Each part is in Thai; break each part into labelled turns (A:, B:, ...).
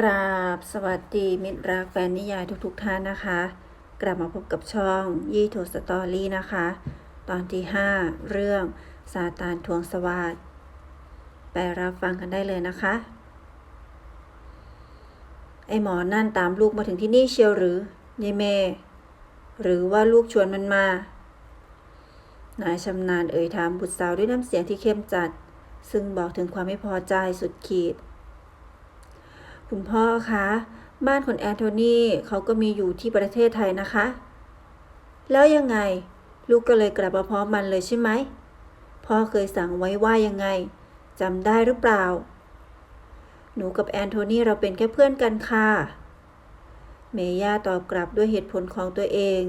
A: กราบสวัสดีมิตรรักแฟนนิยายทุกๆทท่านนะคะ กลับมาพบกับช่องยี่โถสตอรี่นะคะ ตอนที่ 5 เรื่องซาตานทวงสวัสดไปรับฟังกันได้เลยนะคะ ไอหมอนั่นตามลูกมาถึงที่นี่เชียวหรือยายเมหรือว่าลูกชวนมันมา นายชำนาญเอ่ยถามบุตรสาวด้วยน้ำเสียงที่เข้มจัด ซึ่งบอกถึงความไม่พอใจสุดขีด คุณพ่อคะ บ้านของแอนโทนีเขาก็มีอยู่ที่ประเทศไทยนะคะ แล้วยังไง ลูกก็เลยกลับมาพร้อมมันเลยใช่ไหม พ่อเคยสั่งไว้ว่ายังไงจำได้หรือเปล่า หนูกับแอนโทนีเราเป็นแค่เพื่อนกันค่ะ เมย่าตอบกลับด้วยเหตุผลของตัวเอง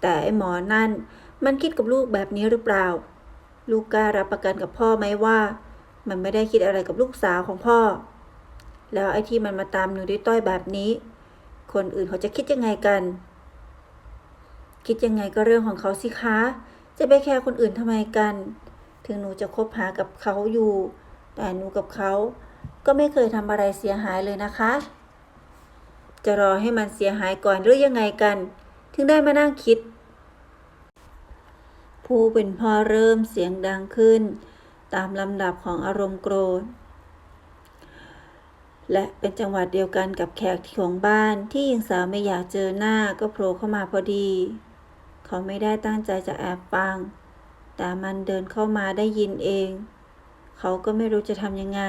A: แต่ไอหมอนั่นมันคิดกับลูกแบบนี้หรือเปล่า ลูกกล้ารับประกันกับพ่อไหมว่า มันไม่ได้คิดอะไรกับลูกสาวของพ่อ แล้วไอ้ที่มันมาตามหนูด้วยต้อยแบบนี้ คนอื่นเขาจะคิดยังไงกัน คิดยังไงก็เรื่องของเขาสิคะ จะไปแคร์คนอื่นทำไมกัน ถึงหนูจะคบหากับเขาอยู่ แต่หนูกับเขาก็ไม่เคยทำอะไรเสียหายเลยนะคะ จะรอให้มันเสียหายก่อนหรือยังไงกัน ถึงได้มานั่งคิด ผู้เป็นพ่อเริ่มเสียงดังขึ้น ตามลำดับของอารมณ์โกรธ และเป็นจังหวะเดียวกันกับแขกของบ้านที่หญิงสาวไม่อยากเจอหน้าก็โผล่เข้ามาพอดี เขาไม่ได้ตั้งใจจะแอบฟัง แต่มันเดินเข้ามาได้ยินเอง เขาก็ไม่รู้จะทำยังไง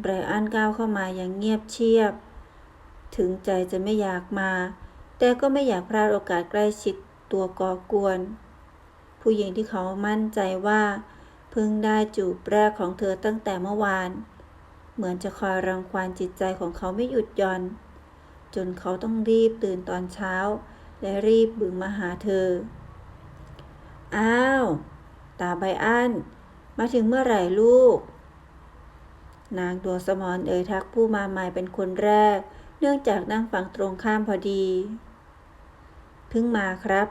A: ไบรอันก้าวเข้ามาอย่างเงียบเชียบ ถึงใจจะไม่อยากมา แต่ก็ไม่อยากพลาดโอกาสใกล้ชิดตัวก่อกวน ผู้หญิงที่เขามั่นใจว่า เพิ่งได้จูบแรกของเธอตั้งแต่เมื่อวาน เหมือนจะคอยรังควานจิตใจของเขาไม่หยุดหย่อน จนเขาต้องรีบตื่นตอนเช้า และรีบบึงมาหาเธอ อ้าว ตาใบอันมาถึงเมื่อไหร่ลูก นางดวงสมรเอ่ยทักผู้มาใหม่เป็นคนแรก เนื่องจากนั่งฝั่งตรงข้ามพอดี เพิ่งมาครับ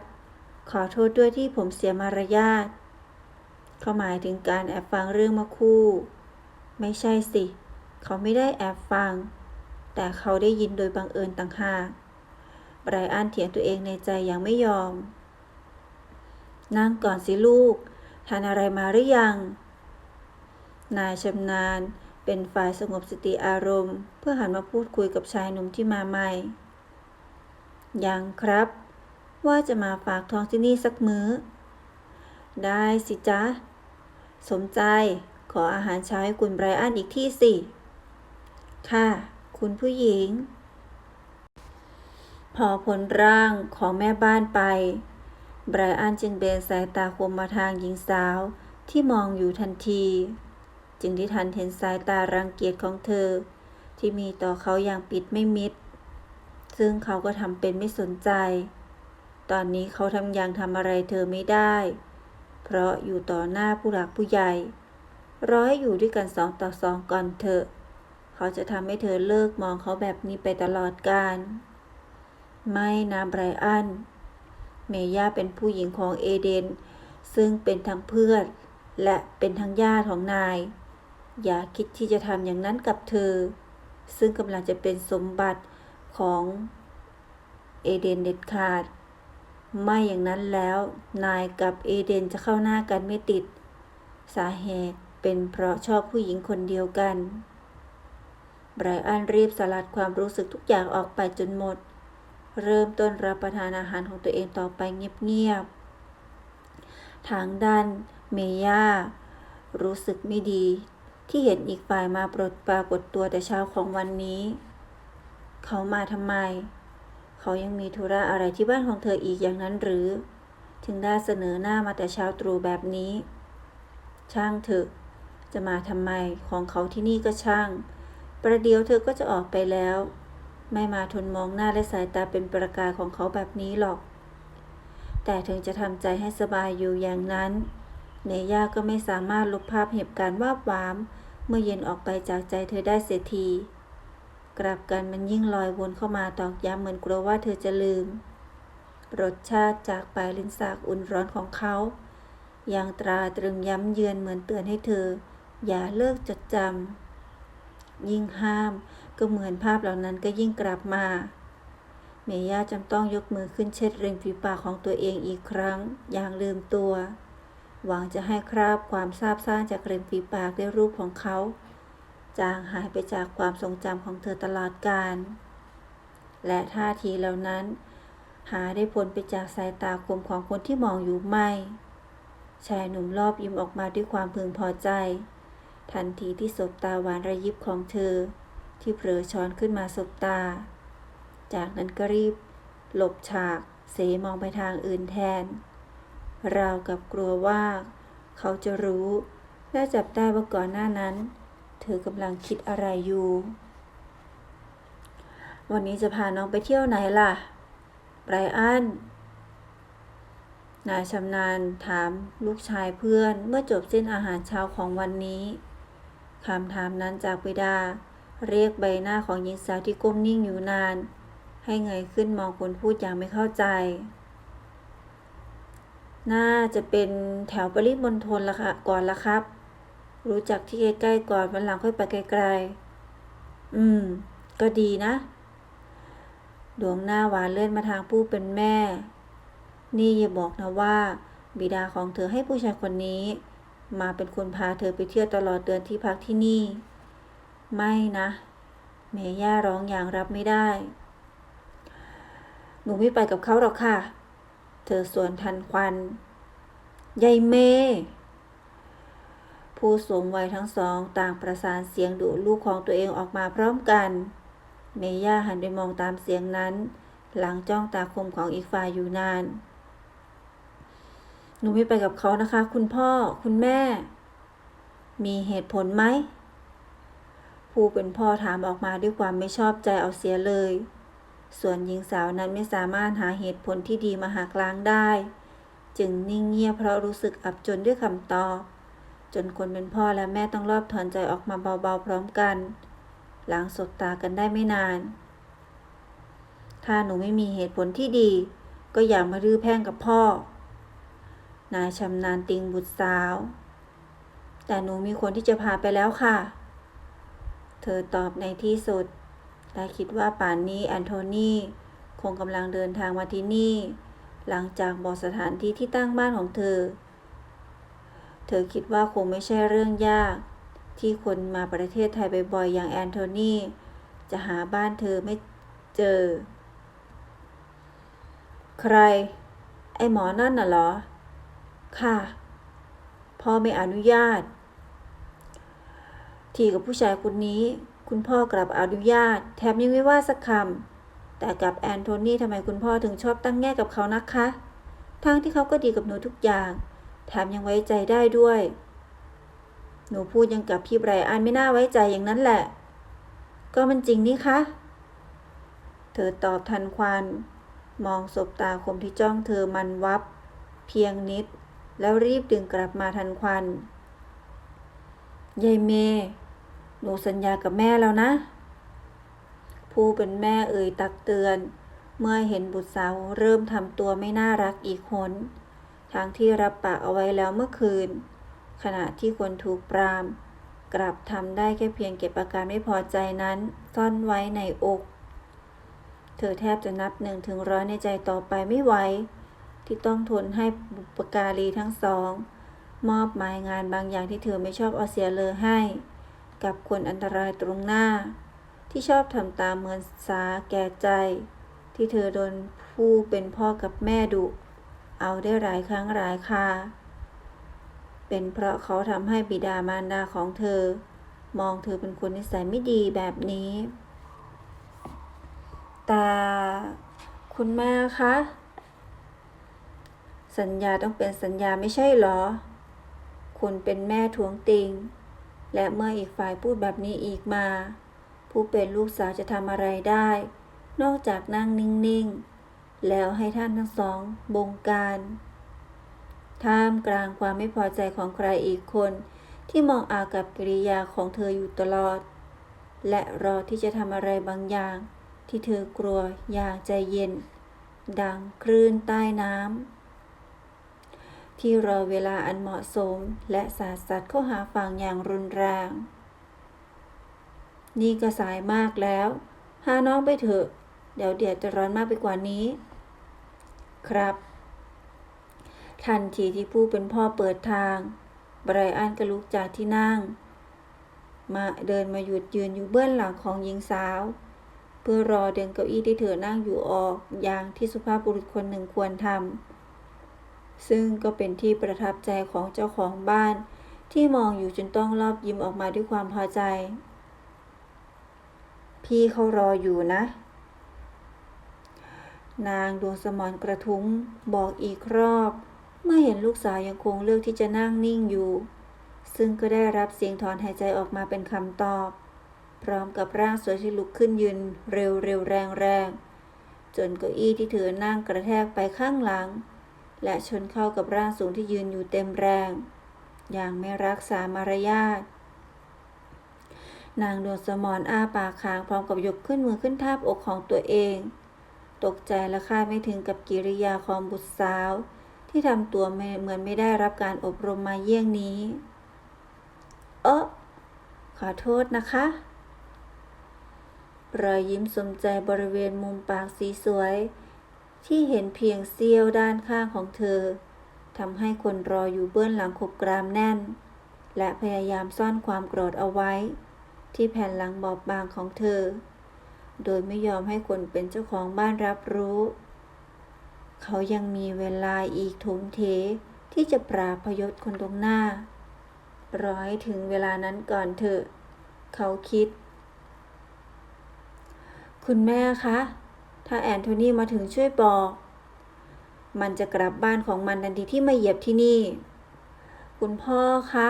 A: ขอโทษด้วยที่ผมเสียมารยาทเขาหมายถึงการแอบฟังเรื่องมาคู่ ไม่ใช่สิ เขาไม่ได้แอบฟัง แต่เขาได้ยินโดยบังเอิญต่างหากไบรอันเถียงตัวเองในใจอย่างไม่ยอม นั่งก่อนสิลูก ทานอะไรมาหรือยัง นายชำนาญเป็นฝ่ายสงบสติอารมณ์ เพื่อหันมาพูดคุยกับชายหนุ่มที่มาใหม่ ยังครับ ว่าจะมาฝากท้องที่นี่สักมื้อ ได้สิจ๊ะ สมใจขออาหารเช้าให้คุณไบรอันอีกที่สิ ค่ะ คุณผู้หญิง พอพ้นร่างของแม่บ้านไป ไบรอันจึงเบนสายตาคมมาทางหญิงสาวที่มองอยู่ทันที จึงได้ทันเห็นสายตารังเกียจของเธอ ที่มีต่อเขาอย่างปิดไม่มิด ซึ่งเขาก็ทำเป็นไม่สนใจ ตอนนี้เขาทำยังทำอะไรเธอไม่ได้ เพราะอยู่ต่อหน้าผู้หลักผู้ใหญ่รอให้อยู่ด้วยกันสองต่อสองก่อนเถอะ เขาจะทำให้เธอเลิกมองเขาแบบนี้ไปตลอดกาล ไม่นะไบรอัน เมย่าเป็นผู้หญิงของเอเดน ซึ่งเป็นทั้งเพื่อนและเป็นทั้งญาติของนาย อย่าคิดที่จะทำอย่างนั้นกับเธอ ซึ่งกำลังจะเป็นสมบัติของเอเดนเด็ดขาด ไม่อย่างนั้นแล้วนายกับเอเดนจะเข้าหน้ากันไม่ติด สาเหตุเป็นเพราะชอบผู้หญิงคนเดียวกัน ไบรอันรีบสลัดความรู้สึกทุกอย่างออกไปจนหมด เริ่มต้นรับประทานอาหารของตัวเองต่อไปเงียบๆ ทางด้านเมย่ารู้สึกไม่ดี ที่เห็นอีกฝ่ายมาปรดปรากฏตัวแต่เช้าของวันนี้ เขามาทำไม เขายังมีธุระอะไรที่บ้านของเธออีกอย่างนั้นหรือ ถึงได้เสนอหน้ามาแต่เช้าตรู่แบบนี้ ช่างเถอะ จะมาทำไมของเขาที่นี่ก็ช่าง ประเดี๋ยวเธอก็จะออกไปแล้ว ไม่มาทนมองหน้าและสายตาเป็นประกายของเขาแบบนี้หรอก แต่ถึงจะทำใจให้สบายอยู่อย่างนั้น เนย่าก็ไม่สามารถลบภาพเหตุการณ์วาบวาม เมื่อเย็นออกไปจากใจเธอได้เสียที กลับกันมันยิ่งลอยวนเข้ามาตอกย้ำเหมือนกลัวว่าเธอจะลืม รสชาติจากปลายลิ้นสากอุ่นร้อนของเขายังตราตรึงย้ำเยือนเหมือนเตือนให้เธอ อย่าเลิกจดจำ ยิ่งห้าม ก็เหมือนภาพเหล่านั้นก็ยิ่งกลับมา เมย่าจำต้องยกมือขึ้นเช็ดริมฝีปากของตัวเองอีกครั้ง อย่างลืมตัว หวังจะให้คราบความซาบซ่านจากริมฝีปากด้วยรูปของเขา จางหายไปจากความทรงจำของเธอตลอดกาลและท่าทีเหล่านั้น หาได้ผลไปจากสายตาคมของคนที่มองอยู่ไม่ ชายหนุ่มรอบยิ้มออกมาด้วยความพึงพอใจ ทันทีที่สบตาหวานระยิบของเธอ ที่เผลอช้อนขึ้นมาสบตา จากนั้นก็รีบ หลบฉากเสมองไปทางอื่นแทน ราวกับกลัวว่า เขาจะรู้ และจับได้ว่าก่อนหน้านั้น เธอกำลังคิดอะไรอยู่ วันนี้จะพาน้องไปเที่ยวไหนล่ะไบรอันนายชำนาญถามลูกชายเพื่อนเมื่อจบเส้นอาหารเช้าของวันนี้ คำถามนั้นจากบิดา เรียกใบหน้าของหญิงสาวที่ก้มนิ่งอยู่นาน ให้เงยขึ้นมองคนพูดอย่างไม่เข้าใจ น่าจะเป็นแถวปริมณฑลละค่ะก่อนละครับ รู้จักที่ใกล้ๆก่อนวันหลังค่อยไปไกลๆ อืม ก็ดีนะ ดวงหน้าหวานเลื่อนมาทางผู้เป็นแม่ นี่อย่าบอกนะว่า บิดาของเธอให้ผู้ชายคนนี้ มาเป็นคนพาเธอไปเที่ยวตลอดเดือนที่พักที่นี่ ไม่นะ เมย่าร้องอย่างรับไม่ได้ หนูไม่ไปกับเขาหรอกค่ะ เธอสวนทันควันยายเม ผู้สูงวัยทั้งสองต่างประสานเสียงดุลูกของตัวเองออกมาพร้อมกัน เมย่าหันไปมองตามเสียงนั้น หลังจ้องตาคมของอีกฝ่ายอยู่นาน หนูไม่ไปกับเขานะคะ คุณพ่อคุณแม่ มีเหตุผลไหม ผู้เป็นพ่อถามออกมาด้วยความไม่ชอบใจเอาเสียเลย ส่วนหญิงสาวนั้นไม่สามารถหาเหตุผลที่ดีมาหักล้างได้ จึงนิ่งเงียบเพราะรู้สึกอับจนด้วยคำตอบ จนคนเป็นพ่อและแม่ต้องรอบถอนใจออกมาเบาๆพร้อมกันหลังสบตากันได้ไม่นาน ถ้าหนูไม่มีเหตุผลที่ดี ก็อย่ามารื้อแพ่งกับพ่อ นายชำนาญติงบุตรสาว แต่หนูมีคนที่จะพาไปแล้วค่ะ เธอตอบในที่สุด และคิดว่าป่านนี้แอนโทนีคงกำลังเดินทางมาที่นี่ หลังจากบอกสถานที่ที่ตั้งบ้านของเธอ เธอคิดว่าคงไม่ใช่เรื่องยาก ที่คนมาประเทศไทยบ่อยๆอย่างแอนโทนีจะหาบ้านเธอไม่เจอ ใคร ไอหมอนั่นน่ะเหรอ ค่ะ พ่อไม่อนุญาต ทีกับผู้ชายคนนี้ คุณพ่อกลับอนุญาต แถมยังไม่ว่าสักคำแต่กับแอนโทนีทำไมคุณพ่อถึงชอบตั้งแง่กับเขานะคะ ทั้งที่เขาก็ดีกับหนูทุกอย่าง แถมยังไว้ใจได้ด้วย หนูพูดยังกับพี่ไบรอันไม่น่าไว้ใจอย่างนั้นแหละ ก็มันจริงนี่คะเธอตอบทันควัน มองสบตาคมที่จ้องเธอมันวับ เพียงนิด แล้วรีบดึงกลับมาทันควันยายเมย์หนูสัญญากับแม่แล้วนะ ผู้เป็นแม่เอ่ยตักเตือน เมื่อเห็นบุตรสาวเริ่มทำตัวไม่น่ารักอีกคนทางที่รับปากเอาไว้แล้วเมื่อคืน ขณะที่คนถูกปราม กลับทำได้แค่เพียงเก็บอาการไม่พอใจนั้น ซ่อนไว้ในอก เธอแทบจะนับหนึ่งถึงร้อยในใจต่อไปไม่ไหว ที่ต้องทนให้บุปการีทั้งสอง มอบหมายงานบางอย่างที่เธอไม่ชอบเอาเสียเลยให้ กับคนอันตรายตรงหน้า ที่ชอบทำตามเหมือนสาแก่ใจ ที่เธอโดนผู้เป็นพ่อกับแม่ดุเอาได้หลายครั้งหลายคาเป็นเพราะเขาทำให้บิดามารดาของเธอ มองเธอเป็นคนนิสัยไม่ดีแบบนี้ แต่คุณแม่คะ สัญญาต้องเป็นสัญญาไม่ใช่หรอ คุณเป็นแม่ทวงติง และเมื่ออีกฝ่ายพูดแบบนี้อีกมา ผู้เป็นลูกสาวจะทำอะไรได้ นอกจากนั่งนิ่ง ๆ แล้วให้ท่านทั้งสองบงการ ท่ามกลางความไม่พอใจของใครอีกคน ที่มองอากับกิริยาของเธออยู่ตลอด และรอที่จะทำอะไรบางอย่าง ที่เธอกลัวอย่างใจเย็น ดังคลื่นใต้น้ำ ที่รอเวลาอันเหมาะสมและสาดสัตว์เข้าหาฝั่งอย่างรุนแรง นี่ก็สายมากแล้ว หาน้องไปเถอะ เดี๋ยวเดียดจะร้อนมากไปกว่านี้ ครับ ทันทีที่ผู้เป็นพ่อเปิดทาง ไบรอันก็ลุกจากที่นั่ง มาเดินมาหยุดยืนอยู่เบื้องหลังของหญิงสาว เพื่อรอเดินเก้าอี้ที่เธอนั่งอยู่ออกอย่างที่สุภาพบุรุษคนหนึ่งควรทำ ซึ่งก็เป็นที่ประทับใจของเจ้าของบ้าน ที่มองอยู่จนต้องรอบยิ้มออกมาด้วยความพอใจ พี่เขารออยู่นะ นางดวงสมรกระทุ้งบอกอีกรอบ เมื่อเห็นลูกสาวยังคงเลือกที่จะนั่งนิ่งอยู่ ซึ่งก็ได้รับเสียงถอนหายใจออกมาเป็นคำตอบ พร้อมกับร่างสวยที่ลุกขึ้นยืนเร็วเร็วแรงแรงจนเก้าอี้ที่เธอนั่งกระแทกไปข้างหลัง และชนเข้ากับร่างสูงที่ยืนอยู่เต็มแรง อย่างไม่รักษามารยาทนางดวงสมรอ้าปากค้างพร้อมกับยกขึ้นมือขึ้นทาบอกของตัวเอง ตกใจและคาดไม่ถึงกับกิริยาของบุตรสาว ที่ทำตัวเหมือนไม่ได้รับการอบรมมาเยี่ยงนี้ เออขอโทษนะคะ รอยยิ้มสมใจบริเวณมุมปากสีสวย ที่เห็นเพียงเสี้ยวด้านข้างของเธอทำให้คนรออยู่เบื้องหลังขบกรามแน่น และพยายามซ่อนความโกรธเอาไว้ ที่แผ่นหลังบอบบางของเธอ โดยไม่ยอมให้คนเป็นเจ้าของบ้านรับรู้ เขายังมีเวลาอีกทุนเทที่จะปราพยศคนตรงหน้ารอให้ถึงเวลานั้นก่อนเถอะ เขาคิด คุณแม่คะ ถ้าแอนโทนีมาถึงช่วยบอก มันจะกลับบ้านของมันทันทีที่มาเหยียบที่นี่ คุณพ่อคะ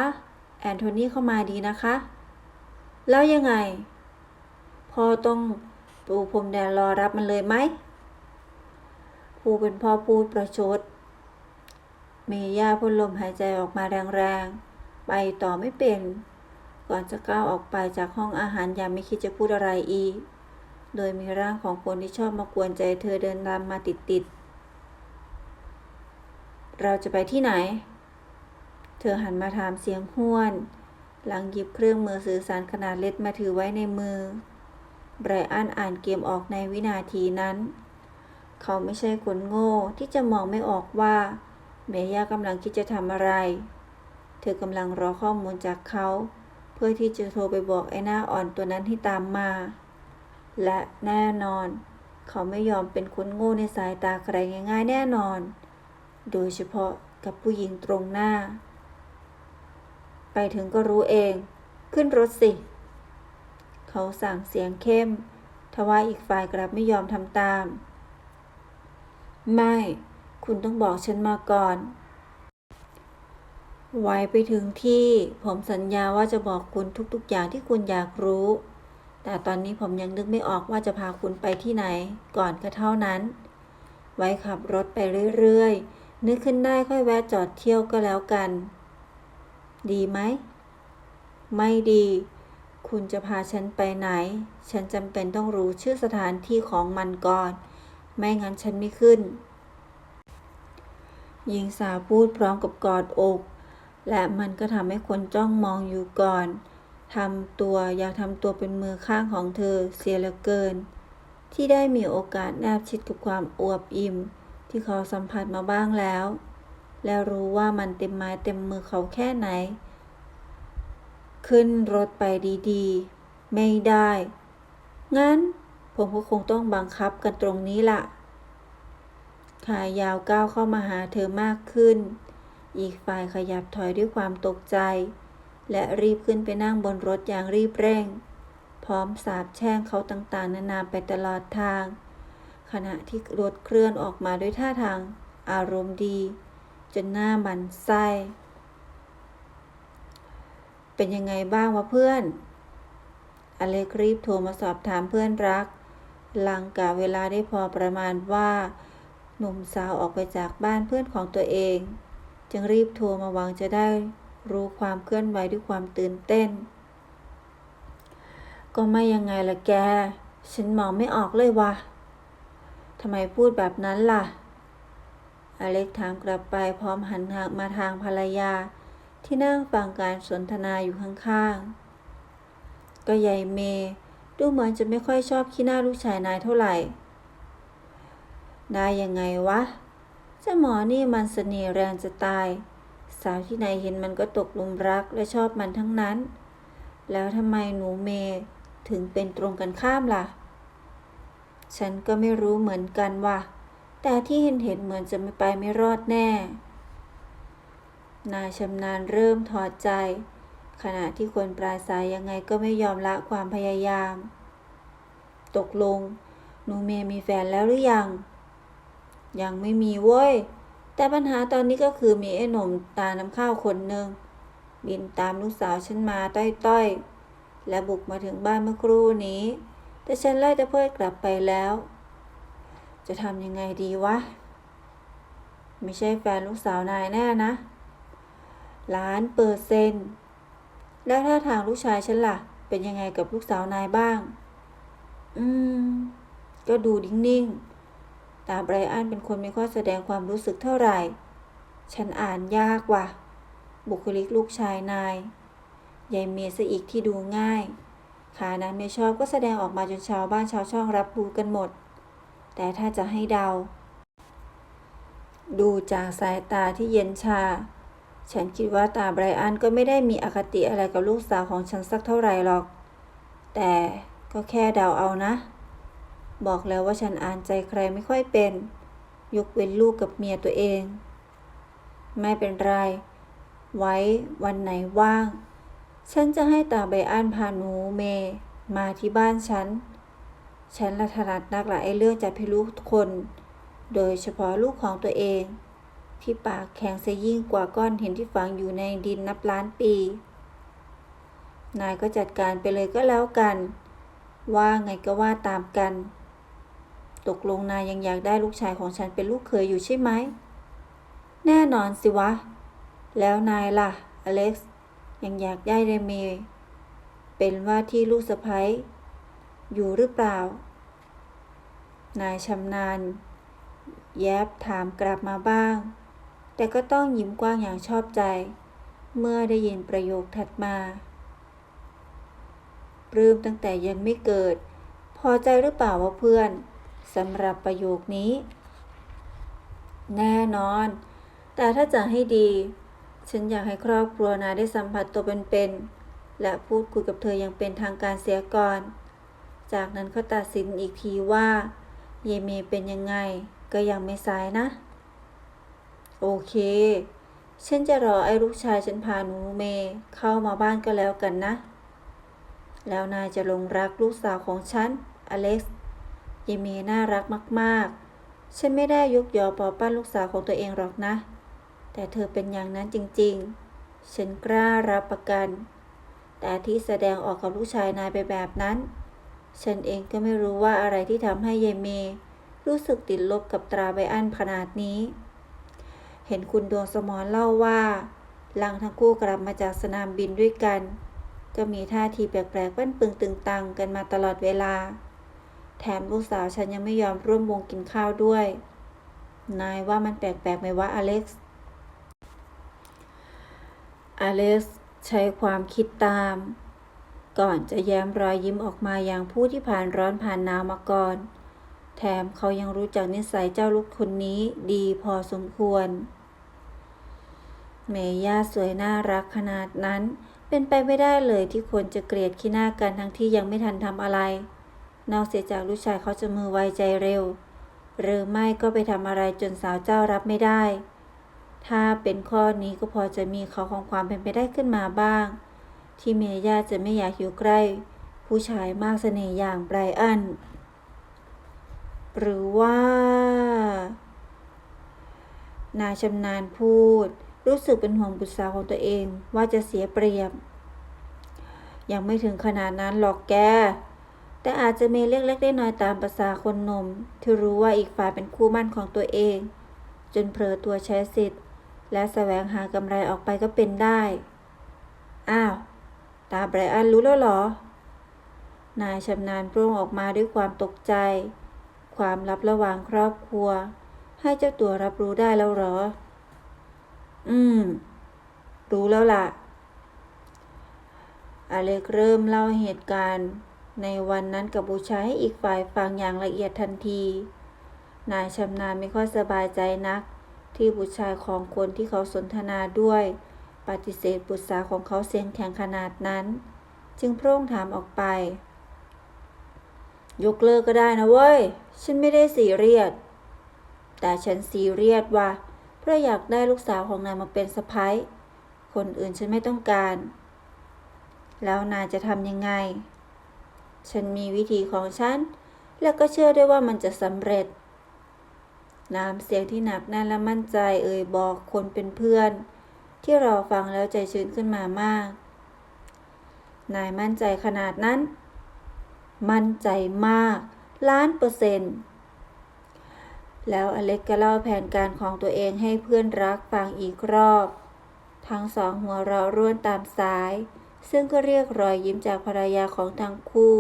A: แอนโทนีเข้ามาดีนะคะ แล้วยังไง พ่อต้องปูพรมแดนรอรับมันเลยไหมผู้เป็นพ่อพูดประชด เมย่าพ่นลมหายใจออกมาแรงๆ ไปต่อไม่เป็น ก่อนจะก้าวออกไปจากห้องอาหารอย่างไม่คิดจะพูดอะไรอีก โดยมีร่างของคนที่ชอบมากวนใจเธอเดินตามมาติดๆ เราจะไปที่ไหน เธอหันมาถามเสียงห้วน หลังหยิบเครื่องมือสื่อสารขนาดเล็กมาถือไว้ในมือ ไบรอันอ่านเกมออกในวินาทีนั้น เขาไม่ใช่คนโง่ที่จะมองไม่ออกว่าเมย่ากำลังคิดจะทำอะไร เธอกำลังรอข้อมูลจากเขา เพื่อที่จะโทรไปบอกไอ้หน้าอ่อนตัวนั้นให้ตามมา และแน่นอน เขาไม่ยอมเป็นคนโง่ในสายตาใครง่ายๆ แน่นอน โดยเฉพาะกับผู้หญิงตรงหน้า ไปถึงก็รู้เอง ขึ้นรถสิ เขาสั่งเสียงเข้ม ทว่าอีกฝ่ายกลับไม่ยอมทำตาม ไม่ คุณต้องบอกฉันมาก่อนไว้ไปถึงที่ผมสัญญาว่าจะบอกคุณทุกๆอย่างที่คุณอยากรู้ แต่ตอนนี้ผมยังนึกไม่ออกว่าจะพาคุณไปที่ไหน ก่อนก็เท่านั้น ไว้ขับรถไปเรื่อยๆ นึกขึ้นได้ค่อยแวะจอดเที่ยวก็แล้วกัน ดีไหม ไม่ดี คุณจะพาฉันไปไหน ฉันจำเป็นต้องรู้ชื่อสถานที่ของมันก่อน ไม่งั้นฉันไม่ขึ้น หญิงสาวพูดพร้อมกับกอดอก และมันก็ทำให้คนจ้องมองอยู่ก่อน ทำตัวอยากทำตัวเป็นมือข้างของเธอเสียเหลือเกิน ที่ได้มีโอกาสแนบชิดกับความอวบอิ่ม ที่เขาสัมผัสมาบ้างแล้ว แล้วรู้ว่ามันเต็มไม้เต็มมือเขาแค่ไหน ขึ้นรถไปดีๆ ไม่ได้ งั้นผมก็คงต้องบังคับกันตรงนี้ล่ะขายาวก้าวเข้ามาหาเธอมากขึ้น อีกฝ่ายขยับถอยด้วยความตกใจ และรีบขึ้นไปนั่งบนรถอย่างรีบเร่ง พร้อมสาบแช่งเขาต่างๆ นานาไปตลอดทาง ขณะที่รถเคลื่อนออกมาด้วยท่าทาง อารมณ์ดี จนหน้ามันไส้ เป็นยังไงบ้างวะเพื่อน อเล็กรีบโทรมาสอบถามเพื่อนรัก หลังกาเวลาได้พอประมาณว่า หนุ่มสาวออกไปจากบ้านเพื่อนของตัวเอง จึงรีบโทรมาหวังจะได้ รู้ความเคลื่อนไหวด้วยความตื่นเต้น ก็ไม่ยังไงล่ะแก ฉันมองไม่ออกเลยวะทำไมพูดแบบนั้นล่ะ อเล็กถามกลับไปพร้อมหันทางมาทางภรรยา ที่นั่งฟังการสนทนาอยู่ข้างๆ ก็ยายเมย์ดูเหมือนจะไม่ค่อยชอบขี้หน้าลูกชายนายเท่าไหร่ ได้ยังไงวะเจ้าหมอนี่มันเสน่ห์แรงจะตาย สาวที่ไหนเห็นมันก็ตกลุมรักและชอบมันทั้งนั้น แล้วทำไมหนูเมย์ถึงเป็นตรงกันข้ามล่ะ ฉันก็ไม่รู้เหมือนกันว่ะ แต่ที่เห็นเห็นเหมือนจะไม่ไปไม่รอดแน่ นายชำนาญเริ่มถอดใจ ขณะที่คนปลายสายยังไงก็ไม่ยอมละความพยายาม ตกลง หนูเมย์มีแฟนแล้วหรือยัง ยังไม่มีเว้ย แต่ปัญหาตอนนี้ก็คือมีไอ้หนุ่มตาน้ำข้าวคนหนึ่งบินตามลูกสาวฉันมาต้อยๆ และบุกมาถึงบ้านเมื่อครู่นี้ แต่ฉันไล่ตะเพิดกลับไปแล้ว จะทำยังไงดีวะ ไม่ใช่แฟนลูกสาวนายแน่นะ ล้านเปอร์เซนต์แล้วถ้าทางลูกชายฉันล่ะ เป็นยังไงกับลูกสาวนายบ้าง อืม ก็ดูนิ่งๆ ตาไบรอันเป็นคนไม่ค่อยแสดงความรู้สึกเท่าไหร่ ฉันอ่านยากว่ะ บุคลิกลูกชายนาย ยายเมียซะอีกที่ดูง่าย ขานั้นไม่ชอบก็แสดงออกมาจนชาวบ้านชาวช่องรับรู้กันหมด แต่ถ้าจะให้เดา ดูจากสายตาที่เย็นชา ฉันคิดว่าตาไบรอันก็ไม่ได้มีอคติอะไรกับลูกสาวของฉันสักเท่าไหร่หรอก แต่ก็แค่เดาเอานะ บอกแล้วว่าฉันอ่านใจใครไม่ค่อยเป็น ยกเว้นลูกกับเมียตัวเอง ไม่เป็นไร ไว้วันไหนว่าง ฉันจะให้ตาไบรอันพาหนูเม มาที่บ้านฉัน ฉันละถนัดนักหลายเรื่องจับพิรุธคน โดยเฉพาะลูกของตัวเอง ที่ปากแข็งเสียยิ่งกว่าก้อนหินที่ฝังอยู่ในดินนับล้านปี นายก็จัดการไปเลยก็แล้วกันว่าไงก็ว่าตามกัน ตกลงนายยังอยากได้ลูกชายของฉันเป็นลูกเขยอยู่ใช่ไหม แน่นอนสิวะ แล้วนายล่ะ อเล็กซ์ ยังอยากได้เรเมเป็นว่าที่ลูกสะใภ้อยู่หรือเปล่า นายชำนาญ แยบถามกลับมาบ้าง แต่ก็ต้องยิ้มกว้างอย่างชอบใจ เมื่อได้ยินประโยคถัดมาปลื้มตั้งแต่ยังไม่เกิด พอใจหรือเปล่าว่าเพื่อน สำหรับประโยคนี้ แน่นอน แต่ถ้าจะให้ดี ฉันอยากให้ครอบครัวนายได้สัมผัสตัวเป็นๆ และพูดคุยกับเธออย่างเป็นทางการเสียก่อน จากนั้นก็ตัดสินอีกทีว่า เยเมเป็นยังไง ก็ยังไม่สายนะ โอเค ฉันจะรอไอ้ลูกชายฉันพาหนูเมเข้ามาบ้านก็แล้วกันนะ แล้วนายจะลงรักลูกสาวของฉัน อเล็กซ์ เยเมน่ารักมากๆ ฉันไม่ได้ยกยอปอปั้นลูกสาวของตัวเองหรอกนะ แต่เธอเป็นอย่างนั้นจริงๆ ฉันกล้ารับประกัน แต่ที่แสดงออกกับลูกชายนายไปแบบนั้น ฉันเองก็ไม่รู้ว่าอะไรที่ทำให้เยเมรู้สึกติดลบกับตราไบอันขนาดนี้ เห็นคุณดวงสมรเล่าว่า หลังทั้งคู่กลับมาจากสนามบินด้วยกัน ก็มีท่าทีแปลกๆปั้นปึงตึงตังกันมาตลอดเวลา แถมลูกสาวฉันยังไม่ยอมร่วมวงกินข้าวด้วย นายว่ามันแปลกๆไหมวะอเล็กซ์ อเล็กซ์ใช้ความคิดตาม ก่อนจะแย้มรอยยิ้มออกมาอย่างผู้ที่ผ่านร้อนผ่านหนาวมาก่อน แถมเขายังรู้จักนิสัยเจ้าลูกคนนี้ดีพอสมควร เมย่าสวยน่ารักขนาดนั้น เป็นไปไม่ได้เลยที่คนจะเกลียดขี้หน้ากันทั้งที่ยังไม่ทันทำอะไร นอกเสียจากลูกชายเขาจะมือไวใจเร็ว หรือไม่ก็ไปทำอะไรจนสาวเจ้ารับไม่ได้ ถ้าเป็นข้อนี้ก็พอจะมีเขาของความเป็นไปได้ขึ้นมาบ้าง ที่เมย่าจะไม่อยากอยู่ใกล้ ผู้ชายมากเสน่ห์อย่างไบรอัน หรือว่า นายชำนาญพูด รู้สึกเป็นห่วงบุตรสาวของตัวเองว่าจะเสียเปรียบ ยังไม่ถึงขนาดนั้นหรอกแก แต่อาจจะมีเล็กๆได้น้อยตามภาษาคนหนุ่ม ที่รู้ว่าอีกฝ่ายเป็นคู่มั่นของตัวเอง จนเผลอตัวใช้สิทธิ์ และแสวงหากำไรออกไปก็เป็นได้ อ้าว ตาไบรอันรู้แล้วเหรอ นายชำนาญโปร่งออกมาด้วยความตกใจ ความลับระหว่างครอบครัว ให้เจ้าตัวรับรู้ได้แล้วเหรอ อืม รู้แล้วล่ะอเล็กเริ่มเล่าเหตุการณ์ ในวันนั้นกับบูชายให้อีกฝ่ายฟังอย่างละเอียดทันที นายชำนาญไม่ค่อยสบายใจนัก ที่บุตรชายของคนที่เขาสนทนาด้วย ปฏิเสธบุตรสาวของเขาเสียงแข็งขนาดนั้น จึงโพร่งถามออกไป ยกเลิกก็ได้นะเว้ย ฉันไม่ได้ซีเรียสแต่ฉันซีเรียสว่าเพราะอยากได้ลูกสาวของนายมาเป็นสะพ้ายคนอื่นฉันไม่ต้องการ แล้วนายจะทำยังไง ฉันมีวิธีของฉัน แล้วก็เชื่อได้ว่ามันจะสำเร็จ น้ำเสียงที่หนักแน่นและมั่นใจเอ่ยบอกคนเป็นเพื่อน ที่รอฟังแล้วใจชื้นขึ้นมามาก นายมั่นใจขนาดนั้น มั่นใจมาก ล้านเปอร์เซ็นต์แล้วอเล็กก็เล่าแผนการของตัวเองให้เพื่อนรักฟังอีกรอบ ทั้งสองหัวเราะร่วนตามสาย ซึ่งก็เรียกรอยยิ้มจากภรรยาของทั้งคู่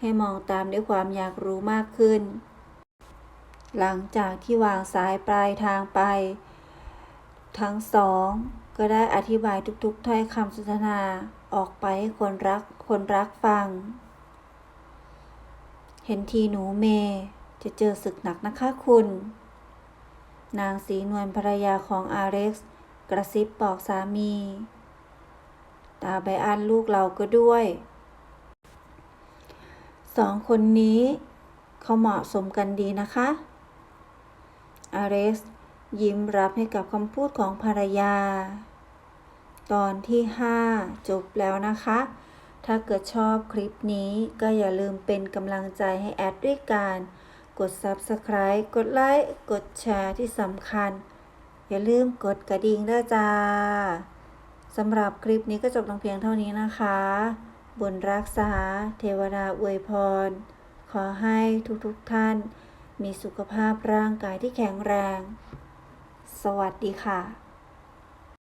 A: ให้มองตามด้วยความอยากรู้มากขึ้น หลังจากที่วางสายปลายทางไป ทั้งสองก็ได้อธิบายทุกๆ ถ้อยคำสนทนาออกไปให้คนรักคนรักฟัง เห็นทีหนูเมจะเจอศึกหนักนะคะคุณ นางสีนวลภรรยาของอาเร็กซ์กระซิบบอกสามี ตาใบอันลูกเราก็ด้วย สองคนนี้เขาเหมาะสมกันดีนะคะ อาเร็กซ์ยิ้มรับให้กับคำพูดของภรรยา ตอนที่ 5 จบแล้วนะคะ ถ้าเกิดชอบคลิปนี้ก็อย่าลืมเป็นกำลังใจให้แอดด้วยการกด Subscribe กดไลค์ กดแชร์ที่สำคัญ อย่าลืมกดกระดิ่งด้วยจ้า สำหรับคลิปนี้ก็จบลงเพียงเท่านี้นะคะ บุญรักษา เทวดาอวยพร ขอให้ทุกๆทท่าน มีสุขภาพร่างกายที่แข็งแรง สวัสดีค่ะ